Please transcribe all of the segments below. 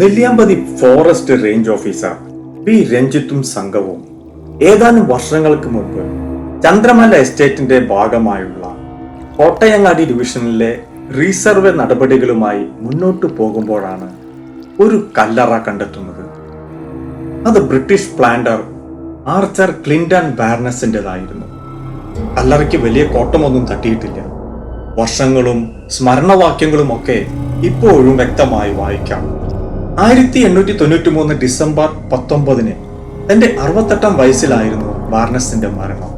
Nelliyampathy forest range officer B രഞ്ജിത്തും സംഘവും ഏതാനും വർഷങ്ങൾക്ക് മുമ്പ് ചന്ദ്രമല എസ്റ്റേറ്റിന്റെ ഭാഗമായുള്ള കോട്ടയങ്ങാടി ഡിവിഷനിലെ റീസർവേ നടപടികളുമായി മുന്നോട്ടു പോകുമ്പോഴാണ് ഒരു കല്ലറ കണ്ടെത്തുന്നത്. അത് ബ്രിട്ടീഷ് പ്ലാന്റർ ആർച്ചർ ക്ലിന്റൺ ബാർനസിന്റെതായിരുന്നു കല്ലറയ്ക്ക് വലിയ കോട്ടമൊന്നും തട്ടിയിട്ടില്ല. വർഷങ്ങളും സ്മരണവാക്യങ്ങളും ഒക്കെ ഇപ്പോഴും വ്യക്തമായി വായിക്കാം. ആയിരത്തി എണ്ണൂറ്റി തൊണ്ണൂറ്റി മൂന്ന് ഡിസംബർ പത്തൊമ്പതിന് തന്റെ അറുപത്തെട്ടാം വയസ്സിലായിരുന്നു ബാർനസിന്റെ മരണം.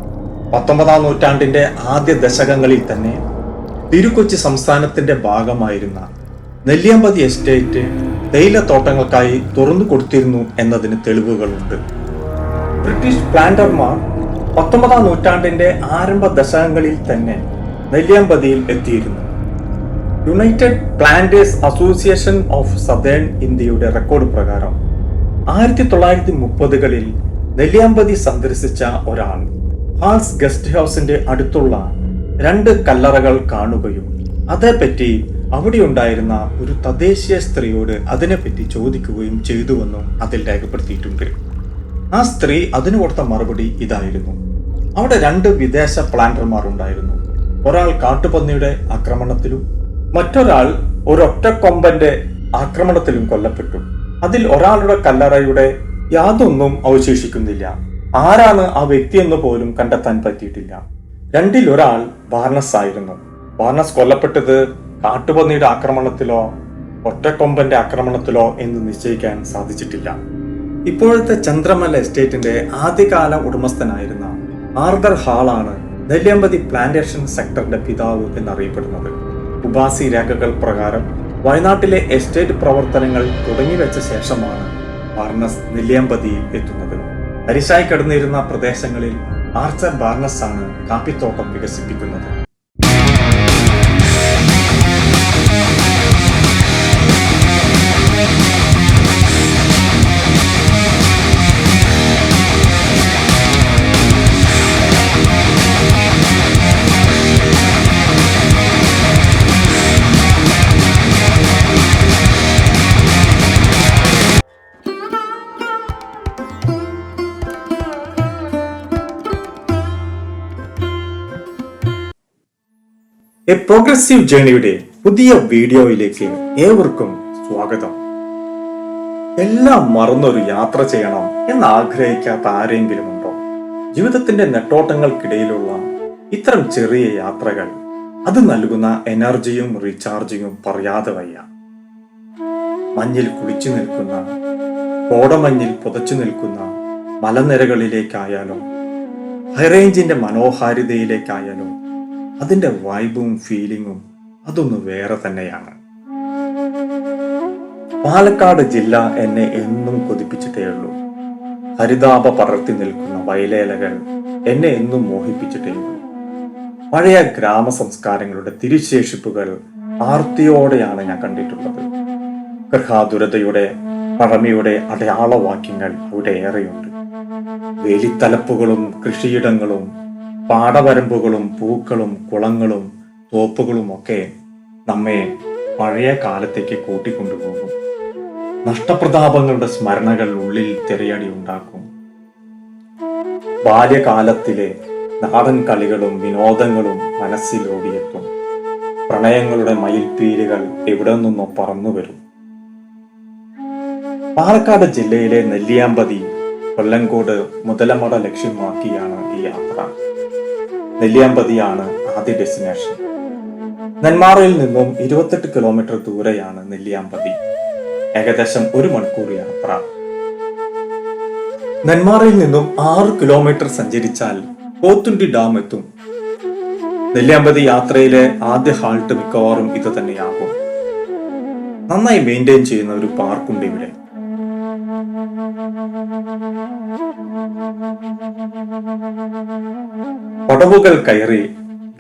പത്തൊമ്പതാം നൂറ്റാണ്ടിന്റെ ആദ്യ ദശകങ്ങളിൽ തന്നെ തിരുക്കൊച്ചി സംസ്ഥാനത്തിന്റെ ഭാഗമായിരുന്ന നെല്ലിയാമ്പതി എസ്റ്റേറ്റ് തേയിലത്തോട്ടങ്ങൾക്കായി തുറന്നു കൊടുത്തിരുന്നു എന്നതിന് തെളിവുകളുണ്ട്. ബ്രിട്ടീഷ് പ്ലാന്റർമാർ പത്തൊമ്പതാം നൂറ്റാണ്ടിന്റെ ആരംഭ ദശകങ്ങളിൽ തന്നെ നെല്ലിയാമ്പതിയിൽ എത്തിയിരുന്നു. United Planters Association of Southern ഇന്ത്യയുടെ റെക്കോർഡ് പ്രകാരം ആയിരത്തി തൊള്ളായിരത്തി മുപ്പതുകളിൽ നെല്ലിയാമ്പതി സന്ദർശിച്ച ഒരാൾ ഹാൾസ് ഗസ്റ്റ് ഹൗസിന്റെ അടുത്തുള്ള രണ്ട് കല്ലറകൾ കാണുകയും അതേപ്പറ്റി അവിടെയുണ്ടായിരുന്ന ഒരു തദ്ദേശീയ സ്ത്രീയോട് അതിനെപ്പറ്റി ചോദിക്കുകയും ചെയ്തുവെന്നും അതിൽ രേഖപ്പെടുത്തിയിട്ടുണ്ട്. ആ സ്ത്രീ അതിന് കൊടുത്ത മറുപടി ഇതായിരുന്നു. അവിടെ രണ്ട് വിദേശ പ്ലാന്റർമാർ ഉണ്ടായിരുന്നു ഒരാൾ കാട്ടുപന്നിയുടെ ആക്രമണത്തിലും മറ്റൊരാൾ ഒരൊറ്റക്കൊമ്പന്റെ ആക്രമണത്തിലും കൊല്ലപ്പെട്ടു. അതിൽ ഒരാളുടെ കല്ലറയുടെ യാതൊന്നും അവശേഷിക്കുന്നില്ല. ആരാണ് ആ വ്യക്തിയെന്ന് പോലും കണ്ടെത്താൻ പറ്റിയിട്ടില്ല. രണ്ടിൽ ഒരാൾ ബാർണസ് ആയിരുന്നു ബാർണസ് കൊല്ലപ്പെട്ടത് കാട്ടുപന്നിയുടെ ആക്രമണത്തിലോ ഒറ്റക്കൊമ്പന്റെ ആക്രമണത്തിലോ എന്ന് നിശ്ചയിക്കാൻ സാധിച്ചിട്ടില്ല. ഇപ്പോഴത്തെ ചന്ദ്രമല എസ്റ്റേറ്റിന്റെ ആദ്യകാല ഉടമസ്ഥനായിരുന്ന ആർദർ ഹാളാണ് നെല്ലിയമ്പതി പ്ലാന്റേഷൻ സെക്ടറിന്റെ പിതാവ് എന്നറിയപ്പെടുന്നത്. ഉപാസി രേഖകൾ പ്രകാരം വയനാട്ടിലെ എസ്റ്റേറ്റ് പ്രവർത്തനങ്ങൾ തുടങ്ങിവെച്ച ശേഷമാണ് ബാർണസ് നെല്ലിയമ്പതിയിൽ എത്തുന്നത്. അരിശായി കിടന്നിരുന്ന പ്രദേശങ്ങളിൽ ആർച്ചർ ബാർണസ് ആണ് കാപ്പിത്തോട്ടം വികസിപ്പിക്കുന്നത്. എ പ്രോഗ്രസീവ് ജേണിയുടെ പുതിയ വീഡിയോയിലേക്ക് ഏവർക്കും സ്വാഗതം. എല്ലാം മറന്നൊരു യാത്ര ചെയ്യണം എന്ന് ആഗ്രഹിക്കാത്ത ആരെങ്കിലും ഉണ്ടോ ജീവിതത്തിന്റെ നെട്ടോട്ടങ്ങൾക്കിടയിലുള്ള ഇത്തരം ചെറിയ യാത്രകൾ അത് നൽകുന്ന എനർജിയും റീചാർജിങ്ങും പറയാതെ വയ്യ. മഞ്ഞിൽ കുളിച്ചു നിൽക്കുന്ന കോടമഞ്ഞിൽ പുതച്ചു നിൽക്കുന്ന മലനിരകളിലേക്കായാലും ഹൈറേഞ്ചിന്റെ മനോഹാരിതയിലേക്കായാലും അതിന്റെ വൈബും ഫീലിങ്ങും അതൊന്ന് വേറെ തന്നെയാണ്. പാലക്കാട് ജില്ല എന്നെ എന്നും കൊതിപ്പിച്ചിട്ടേ ഉള്ളൂ. ഹരിതാപ പടർത്തി നിൽക്കുന്ന വയലേലകൾ എന്നെ എന്നും മോഹിപ്പിച്ചിട്ടേ ഉള്ളൂ. പഴയ ഗ്രാമ സംസ്കാരങ്ങളുടെ തിരിശേഷിപ്പുകൾ ആർത്തിയോടെയാണ് ഞാൻ കണ്ടിട്ടുള്ളത്. ഗൃഹാതുരതയുടെ പഴമയുടെ അടയാളവാക്യങ്ങൾ അവിടെ ഏറെയുണ്ട് വേലിത്തലപ്പുകളും കൃഷിയിടങ്ങളും പാടവരമ്പുകളും പൂക്കളും കുളങ്ങളും തോപ്പുകളും ഒക്കെ നമ്മെ പഴയ കാലത്തേക്ക് കൂട്ടിക്കൊണ്ടുപോകും. നഷ്ടപ്രതാപങ്ങളുടെ സ്മരണകൾ ഉള്ളിൽ തിരയടി ഉണ്ടാക്കും. ബാല്യകാലത്തിലെ നാടൻ കളികളും വിനോദങ്ങളും മനസ്സിലോടിയെത്തും പ്രണയങ്ങളുടെ മയിൽപ്പീലുകൾ എവിടെ നിന്നോ പറന്നു വരും പാലക്കാട് ജില്ലയിലെ നെല്ലിയാമ്പതി കൊല്ലങ്കോട് മുതലമട ലക്ഷ്യമാക്കിയാണ് ഈ യാത്ര. നെല്ലിയാമ്പതിയാണ് ആദ്യ ഡെസ്റ്റിനേഷൻ. നെന്മാറയിൽ നിന്നും ഇരുപത്തെട്ട് കിലോമീറ്റർ ദൂരെയാണ് നെല്ലിയാമ്പതി. ഏകദേശം ഒരു മണിക്കൂർ യാത്ര. നെന്മാറയിൽ നിന്നും ആറ് കിലോമീറ്റർ സഞ്ചരിച്ചാൽ പോത്തുണ്ടി ഡാം എത്തും. നെല്ലിയാമ്പതി യാത്രയിലെ ആദ്യ ഹാൾട്ട് മിക്കവാറും ഇത് തന്നെയാകും നന്നായി മെയിന്റെയിൻ ചെയ്യുന്ന ഒരു പാർക്കുണ്ട് ഇവിടെ. പടവുകൾ കയറി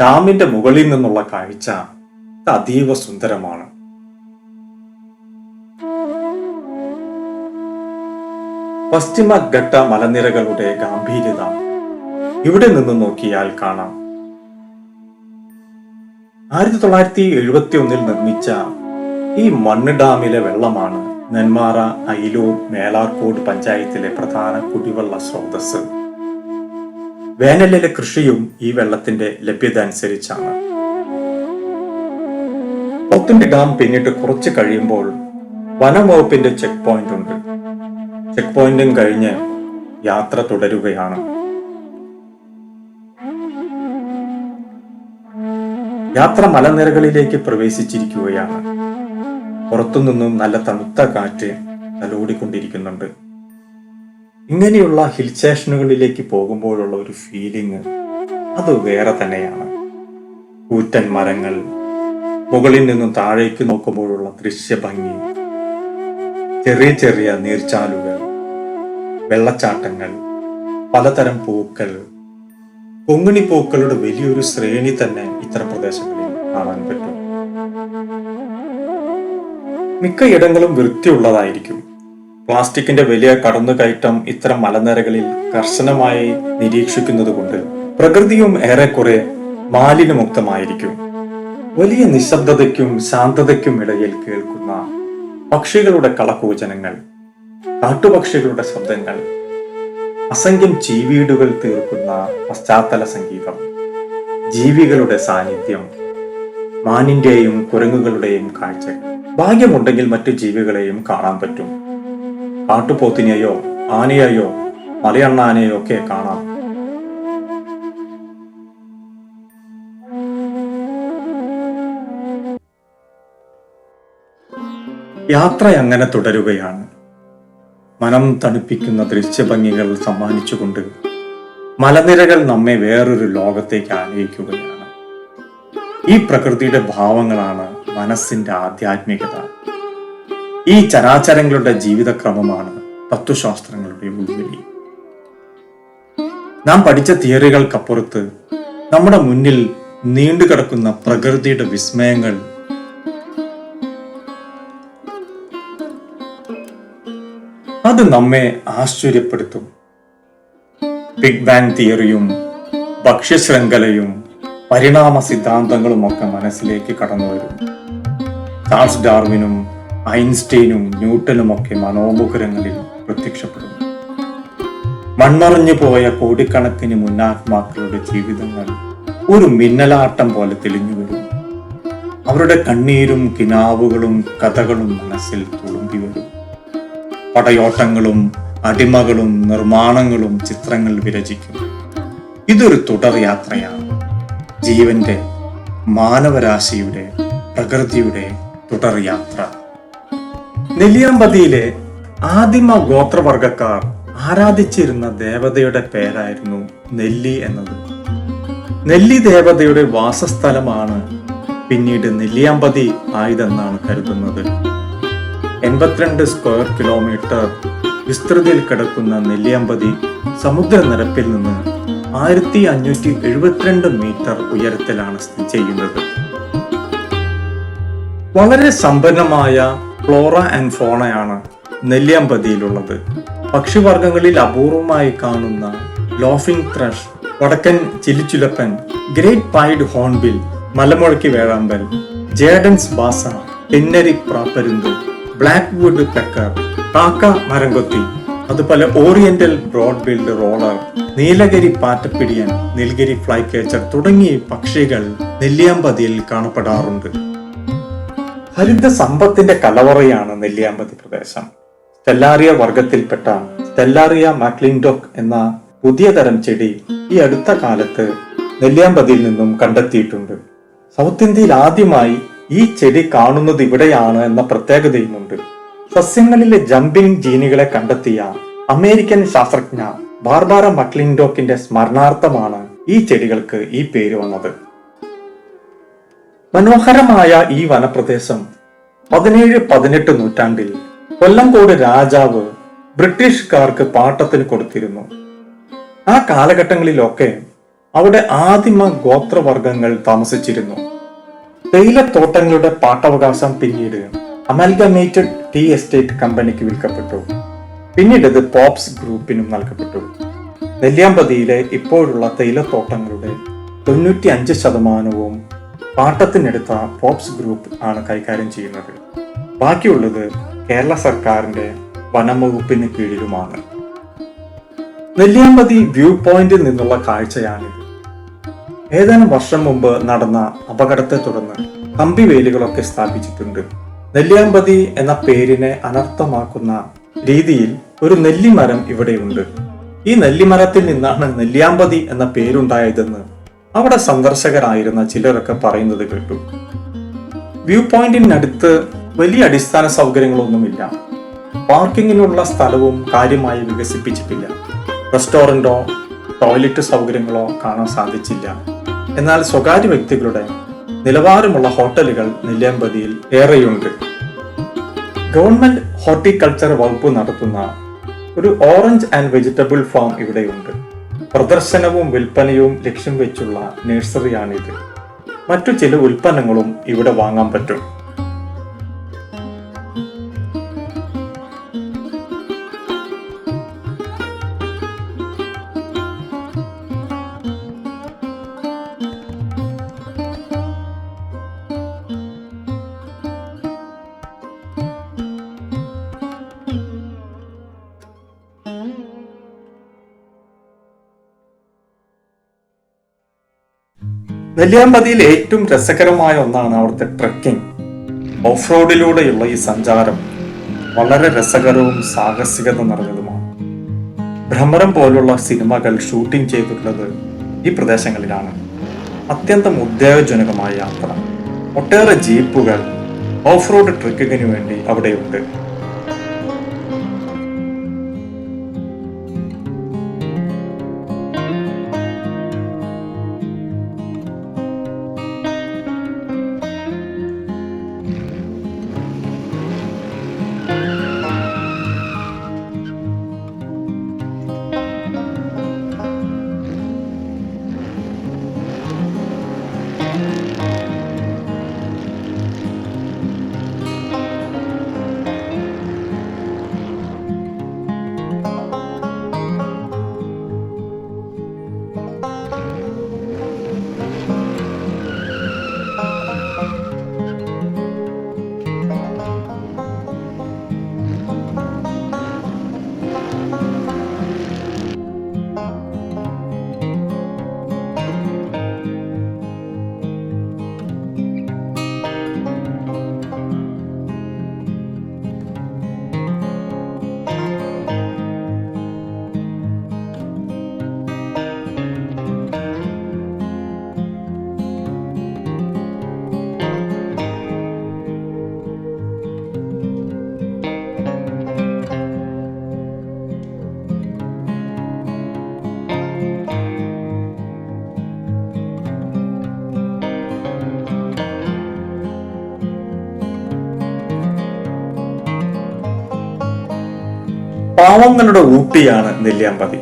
ഡാമിന്റെ മുകളിൽ നിന്നുള്ള കാഴ്ച അതീവ സുന്ദരമാണ്. പശ്ചിമഘട്ട മലനിരകളുടെ ഗാംഭീര്യത ഇവിടെ നിന്ന് നോക്കിയാൽ കാണാം. ആയിരത്തി തൊള്ളായിരത്തി എഴുപത്തി ഒന്നിൽ നിർമ്മിച്ച ഈ മണ്ണ് ഡാമിലെ വെള്ളമാണ് നെന്മാറ അയിലൂർ മേലാർക്കോട് പഞ്ചായത്തിലെ പ്രധാന കുടിവെള്ള സ്രോതസ് വേനലിലെ കൃഷിയും ഈ വെള്ളത്തിന്റെ ലഭ്യത അനുസരിച്ചാണ്. പോത്തുണ്ടി ഡാം പിന്നിട്ട് കുറച്ച് കഴിയുമ്പോൾ വനംവകുപ്പിന്റെ ചെക്ക് പോയിന്റ് ഉണ്ട്. ചെക്ക് പോയിന്റും കഴിഞ്ഞ് യാത്ര തുടരുകയാണ്. യാത്ര മലനിരകളിലേക്ക് പ്രവേശിച്ചിരിക്കുകയാണ്. പുറത്തുനിന്നും നല്ല തണുത്ത കാറ്റ് തലോടിക്കൊണ്ടിരിക്കുന്നുണ്ട്. ഇങ്ങനെയുള്ള ഹിൽ സ്റ്റേഷനുകളിലേക്ക് പോകുമ്പോഴുള്ള ഒരു ഫീലിംഗ് അത് വേറെ തന്നെയാണ്. കൂറ്റൻ മരങ്ങൾ മുകളിൽ നിന്നും താഴേക്ക് നോക്കുമ്പോഴുള്ള ദൃശ്യഭംഗി ചെറിയ ചെറിയ നീർച്ചാലുകൾ വെള്ളച്ചാട്ടങ്ങൾ പലതരം പൂക്കൾ. കൊങ്ങിണി പൂക്കളുടെ വലിയൊരു ശ്രേണി തന്നെ ഇത്തരം പ്രദേശങ്ങളിൽ കാണാൻ പറ്റും. മിക്കയിടങ്ങളും വൃത്തിയുള്ളതായിരിക്കും. പ്ലാസ്റ്റിക്കിന്റെ വലിയ കടന്നുകയറ്റം ഇത്തരം മലനിരകളിൽ കർശനമായി നിരീക്ഷിക്കുന്നത് കൊണ്ട് പ്രകൃതിയും ഏറെക്കുറെ മാലിന്യമുക്തമായിരിക്കും. വലിയ നിശബ്ദതയ്ക്കും ശാന്തതയ്ക്കും ഇടയിൽ കേൾക്കുന്ന പക്ഷികളുടെ കളക്കൂചനങ്ങൾ കാട്ടുപക്ഷികളുടെ ശബ്ദങ്ങൾ അസംഖ്യം ചീവീടുകൾ തീർക്കുന്ന പശ്ചാത്തല സംഗീതം ജീവികളുടെ സാന്നിധ്യം മാനിന്റെയും കുരങ്ങുകളുടെയും കാഴ്ചകൾ. ഭാഗ്യമുണ്ടെങ്കിൽ മറ്റു ജീവികളെയും കാണാൻ പറ്റും. കാട്ടുപോത്തിനെയോ ആനയെയോ മലയണ്ണാനെയോ ഒക്കെ കാണാം. യാത്ര അങ്ങനെ തുടരുകയാണ്. മനം തണുപ്പിക്കുന്ന ദൃശ്യഭംഗികൾ സമ്മാനിച്ചുകൊണ്ട് മലനിരകൾ നമ്മെ വേറൊരു ലോകത്തേക്ക് ആനയിക്കുകയാണ്. ഈ പ്രകൃതിയുടെ ഭാവങ്ങളാണ് മനസ്സിന്റെ ആധ്യാത്മികത. ഈ ചരാചരങ്ങളുടെ ജീവിതക്രമമാണ് തത്വശാസ്ത്രങ്ങളുടെ ഉൾവിളി നാം പഠിച്ച തിയറികൾക്കപ്പുറത്ത് നമ്മുടെ മുന്നിൽ നീണ്ടുകിടക്കുന്ന പ്രകൃതിയുടെ വിസ്മയങ്ങൾ അത് നമ്മെ ആശ്ചര്യപ്പെടുത്തും. ബിഗ് ബാങ് തിയറിയും ഭക്ഷ്യശൃംഖലയും പരിണാമ സിദ്ധാന്തങ്ങളും ഒക്കെ മനസ്സിലേക്ക് കടന്നു വരും ചാൾസ് ഡാർവിനും ഐൻസ്റ്റൈനും ന്യൂട്ടനും ഒക്കെ മനോമുഖരങ്ങളിൽ പ്രത്യക്ഷപ്പെടുന്നു. മൺമറഞ്ഞു പോയ കോടിക്കണക്കിന് മുന്നാത്മാക്കളുടെ ജീവിതങ്ങൾ ഒരു മിന്നലാട്ടം പോലെ തെളിഞ്ഞു വരും. അവരുടെ കണ്ണീരും കിനാവുകളും കഥകളും മനസ്സിൽ തുളുമ്പി വരും. പടയോട്ടങ്ങളും അടിമകളും നിർമ്മാണങ്ങളും ചിത്രങ്ങൾ വിരചിക്കും. ഇതൊരു തുടർ യാത്രയാണ്. ജീവന്റെ മാനവരാശിയുടെ പ്രകൃതിയുടെ തുടർ യാത്ര നെല്ലിയാമ്പതിയിലെ ആദിമ ഗോത്രവർഗക്കാർ ആരാധിച്ചിരുന്ന ദേവതയുടെ പേരായിരുന്നു നെല്ലി എന്നത്. നെല്ലി ദേവതയുടെ വാസസ്ഥലമാണ് പിന്നീട് നെല്ലിയാമ്പതി ആയതെന്നാണ് കരുതുന്നത്. എൺപത്തിരണ്ട് സ്ക്വയർ കിലോമീറ്റർ വിസ്തൃതിയിൽ കിടക്കുന്ന നെല്ലിയാമ്പതി സമുദ്രനിരപ്പിൽ നിന്ന് ആയിരത്തി അഞ്ഞൂറ്റി എഴുപത്തിരണ്ട് മീറ്റർ ഉയരത്തിലാണ് സ്ഥിതി ചെയ്യുന്നത്. വളരെ സമ്പന്നമായ ഫ്ലോറ ആൻഡ് ഫോണയാണ് നെല്ലിയാമ്പതിയിലുള്ളത്. പക്ഷിവർഗങ്ങളിൽ അപൂർവമായി കാണുന്ന ലോഫിംഗ് ത്രഷ് വടക്കൻ ചിലിച്ചുലപ്പൻ ഗ്രേറ്റ് പൈഡ് ഹോൺബിൽ മലമുഴക്കി വേഴാമ്പൽ ജേഡൻസ് ബാസ പിന്നരി പ്രാപ്പരുന്ത് ബ്ലാക്ക് വുഡ് പെക്കർ കാക്ക മരംകൊത്തി അതുപോലെ oriental broad billed roller Nilgiri പാറ്റപ്പിടിയൻ Nilgiri flycatcher തുടങ്ങിയ പക്ഷികൾ നെല്ലിയാമ്പതിയിൽ കാണപ്പെടാറുണ്ട്. ഹരിത സമ്പത്തിന്റെ കലവറയാണ് നെല്ലിയാമ്പതി പ്രദേശം. സ്റ്റെല്ലാറിയ വർഗത്തിൽപ്പെട്ട സ്റ്റെല്ലാറിയ മാക്ലിൻഡോക്ക് എന്ന പുതിയ തരം ചെടി ഈ അടുത്ത കാലത്ത് നെല്ലിയാമ്പതിയിൽ നിന്നും കണ്ടെത്തിയിട്ടുണ്ട്. സൗത്ത് ഇന്ത്യയിൽ ആദ്യമായി ഈ ചെടി കാണുന്നത് ഇവിടെയാണ് എന്ന പ്രത്യേകതയുമുണ്ട്. സസ്യങ്ങളിലെ ജമ്പിംഗ് ജീനുകളെ കണ്ടെത്തിയ അമേരിക്കൻ ശാസ്ത്രജ്ഞ ബാർബാറ മക്ലിൻഡോക്കിന്റെ സ്മരണാർത്ഥമാണ് ഈ ചെടികൾക്ക് ഈ പേര് വന്നത്. മനോഹരമായ ഈ വനപ്രദേശം പതിനേഴ് പതിനെട്ട് നൂറ്റാണ്ടിൽ കൊല്ലംകോട് രാജാവ് ബ്രിട്ടീഷുകാർക്ക് പാട്ടത്തിന് കൊടുത്തിരുന്നു. ആ കാലഘട്ടങ്ങളിലൊക്കെ അവിടെ ആദിമ ഗോത്രവർഗങ്ങൾ താമസിച്ചിരുന്നു. തേയിലത്തോട്ടങ്ങളുടെ പാട്ടവകാശം പിന്നീട് അമൽഗമേറ്റഡ് ടീ എസ്റ്റേറ്റ് കമ്പനിക്ക് വിൽക്കപ്പെട്ടു. പിന്നീട് ഇത് പോപ്സ് ഗ്രൂപ്പിനും നൽകപ്പെട്ടു. നെല്ലിയാമ്പതിയിലെ ഇപ്പോഴുള്ള തേയിലത്തോട്ടങ്ങളുടെ തൊണ്ണൂറ്റി അഞ്ച് ശതമാനവും പാട്ടത്തിനെടുത്ത പോപ്സ് ഗ്രൂപ്പ് ആണ് കൈകാര്യം ചെയ്യുന്നത്. ബാക്കിയുള്ളത് കേരള സർക്കാരിന്റെ വനം വകുപ്പിന് കീഴിലുമാണ്. നെല്ലിയാമ്പതി വ്യൂ പോയിന്റിൽ നിന്നുള്ള കാഴ്ചയാണിത് ഏതാനും വർഷം മുമ്പ് നടന്ന അപകടത്തെ തുടർന്ന് കമ്പി വേലികളൊക്കെ സ്ഥാപിച്ചിട്ടുണ്ട്. നെല്ലിയാമ്പതി എന്ന പേരിനെ അനർത്ഥമാക്കുന്ന രീതിയിൽ ഒരു നെല്ലിമരം ഇവിടെയുണ്ട്. ഈ നെല്ലിമരത്തിൽ നിന്നാണ് നെല്ലിയാമ്പതി എന്ന പേരുണ്ടായതെന്ന് അവിടെ സന്ദർശകരായിരുന്ന ചിലരൊക്കെ പറയുന്നത് കേട്ടു. വ്യൂ പോയിന്റിനടുത്ത് വലിയ അടിസ്ഥാന സൗകര്യങ്ങളൊന്നുമില്ല. പാർക്കിങ്ങിനുള്ള സ്ഥലവും കാര്യമായി വികസിപ്പിച്ചിട്ടില്ല. റെസ്റ്റോറന്റോ ടോയ്ലറ്റ് സൗകര്യങ്ങളോ കാണാൻ സാധിച്ചില്ല. എന്നാൽ സ്വകാര്യ വ്യക്തികളുടെ നിലവാരമുള്ള ഹോട്ടലുകൾ നെല്ലിയാമ്പതിയിൽ ഏറെയുണ്ട്. ഗവൺമെന്റ് ഹോർട്ടിക്കൾച്ചർ വകുപ്പ് നടത്തുന്ന ഒരു ഓറഞ്ച് ആൻഡ് വെജിറ്റബിൾ ഫാം ഇവിടെയുണ്ട്. പ്രദർശനവും വിൽപ്പനയും ലക്ഷ്യം വെച്ചുള്ള നഴ്സറിയാണിത്. മറ്റു ചില ഉൽപ്പന്നങ്ങളും ഇവിടെ വാങ്ങാൻ പറ്റും. നെല്ലിയാമ്പതിയിൽ ഏറ്റവും രസകരമായ ഒന്നാണ് അവിടുത്തെ ട്രക്കിംഗ്. ഓഫ് റോഡിലൂടെയുള്ള ഈ സഞ്ചാരം വളരെ രസകരവും സാഹസികത നിറഞ്ഞതുമാണ്. ഭ്രമരം പോലുള്ള സിനിമകൾ ഷൂട്ടിംഗ് ചെയ്തിട്ടുള്ളത് ഈ പ്രദേശങ്ങളിലാണ്. അത്യന്തം ഉദ്വേഗജനകമായ യാത്ര. ഒട്ടേറെ ജീപ്പുകൾ ഓഫ് റോഡ് ട്രക്കിങ്ങിന് വേണ്ടി അവിടെയുണ്ട്. പാവങ്ങളുടെ ഊട്ടിയാണ് നെല്ലിയാമ്പതി.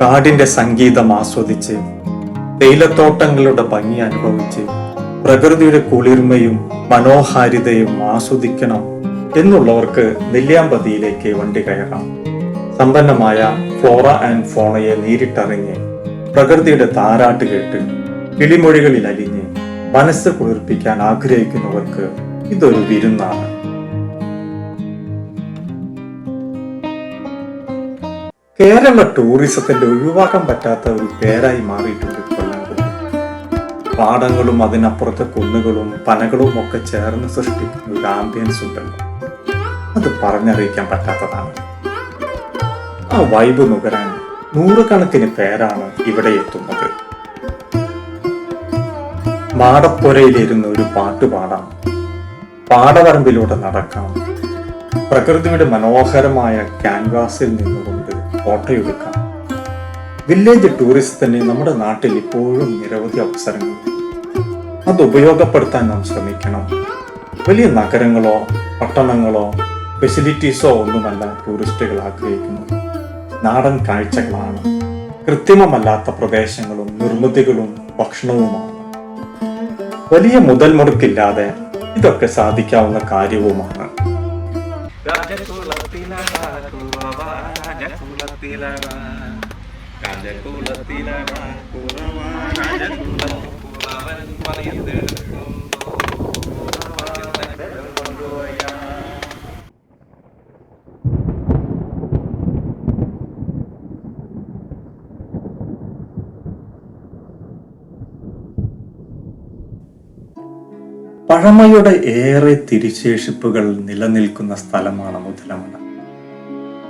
കാടിന്റെ സംഗീതം ആസ്വദിച്ച് തേയിലത്തോട്ടങ്ങളുടെ ഭംഗി അനുഭവിച്ച് പ്രകൃതിയുടെ കുളിർമയും മനോഹാരിതയും ആസ്വദിക്കണം എന്നുള്ളവർക്ക് നെല്ലിയാമ്പതിയിലേക്ക് വണ്ടി കയറാം. സമ്പന്നമായ ഫ്ലോറ ആൻഡ് ഫോണയെ നേരിട്ടറിഞ്ഞ് പ്രകൃതിയുടെ താരാട്ട് കേട്ട് കിളിമൊഴികളിൽ അലിഞ്ഞ് മനസ്സ് കുളിർപ്പിക്കാൻ ആഗ്രഹിക്കുന്നവർക്ക് ഇതൊരു വിരുന്നാണ്. കേരള ടൂറിസത്തിന്റെ ഒഴിവാക്കാൻ പറ്റാത്ത ഒരു പേരായി മാറിയിട്ടുണ്ട് കൊല്ലംകുടി പാടങ്ങളും അതിനപ്പുറത്തെ കുന്നുകളും പനകളും ഒക്കെ ചേർന്ന് സൃഷ്ടിക്കുന്ന ഒരു ആംബിയൻസ് ഉണ്ടല്ലോ. അത് പറഞ്ഞറിയിക്കാൻ പറ്റാത്തതാണ്. ആ വൈബ് നുകരാൻ നൂറുകണക്കിന് പേരാണ് ഇവിടെ എത്തുന്നത്. മാടപ്പുരയിലിരുന്ന് ഒരു പാട്ട് പാടാം. പാടവരമ്പിലൂടെ നടക്കാം. പ്രകൃതിയുടെ മനോഹരമായ ക്യാൻവാസിൽ നിന്നുകൊണ്ട് ഫോട്ടോയെടുക്കാം വില്ലേജ് ടൂറിസത്തിന് നമ്മുടെ നാട്ടിൽ ഇപ്പോഴും നിരവധി അവസരങ്ങൾ അത് ഉപയോഗപ്പെടുത്താൻ നാം ശ്രമിക്കണം. വലിയ നഗരങ്ങളോ പട്ടണങ്ങളോ ഫെസിലിറ്റീസോ ഒന്നുമല്ല ടൂറിസ്റ്റുകൾ ആഗ്രഹിക്കുന്നത്. നാടൻ കാഴ്ചകളാണ്. കൃത്രിമമല്ലാത്ത പ്രദേശങ്ങളും നിർമ്മിതികളും ഭക്ഷണവുമാണ്. വലിയ മുതൽ മുടക്കില്ലാതെ ഇതൊക്കെ സാധിക്കാവുന്ന കാര്യവുമാണ്. പഴമയുടെ ഏറെ തിരിശേഷിപ്പുകൾ നിലനിൽക്കുന്ന സ്ഥലമാണ് മുതലമണ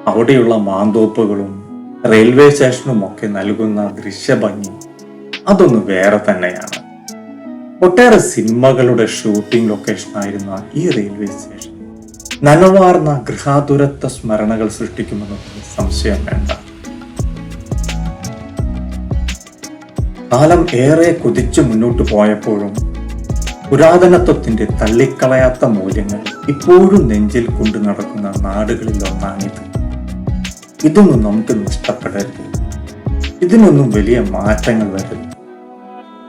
അവിടെയുള്ള മാന്തോപ്പുകളും റെയിൽവേ സ്റ്റേഷനും ഒക്കെ നൽകുന്ന ദൃശ്യഭംഗി അതൊന്ന് വേറെ തന്നെയാണ്. ഒട്ടേറെ സിനിമകളുടെ ഷൂട്ടിംഗ് ലൊക്കേഷൻ ലൊക്കേഷനായിരുന്ന ഈ റെയിൽവേ സ്റ്റേഷൻ നനവാർന്ന ഗൃഹാതുരത്വ സ്മരണകൾ സൃഷ്ടിക്കുമെന്നതിന് സംശയം വേണ്ട. കാലം ഏറെ കുതിച്ചു മുന്നോട്ട് പോയപ്പോഴും പുരാതനത്വത്തിന്റെ തള്ളിക്കളയാത്ത മൂല്യങ്ങൾ ഇപ്പോഴും നെഞ്ചിൽ കൊണ്ടു നടക്കുന്ന നാടുകളിൽ ഒന്നാണിത് ഇതൊന്നും നമുക്ക് നഷ്ടപ്പെടരുത്. ഇതിനൊന്നും വലിയ മാറ്റങ്ങൾ വരരുത്.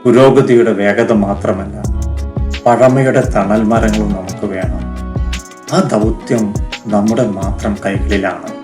പുരോഗതിയുടെ വേഗത മാത്രമല്ല പഴമയുടെ തണൽ മരങ്ങളും നമുക്ക് വേണം. ആ ദൗത്യം നമ്മുടെ മാത്രം കൈകളിലാണ്.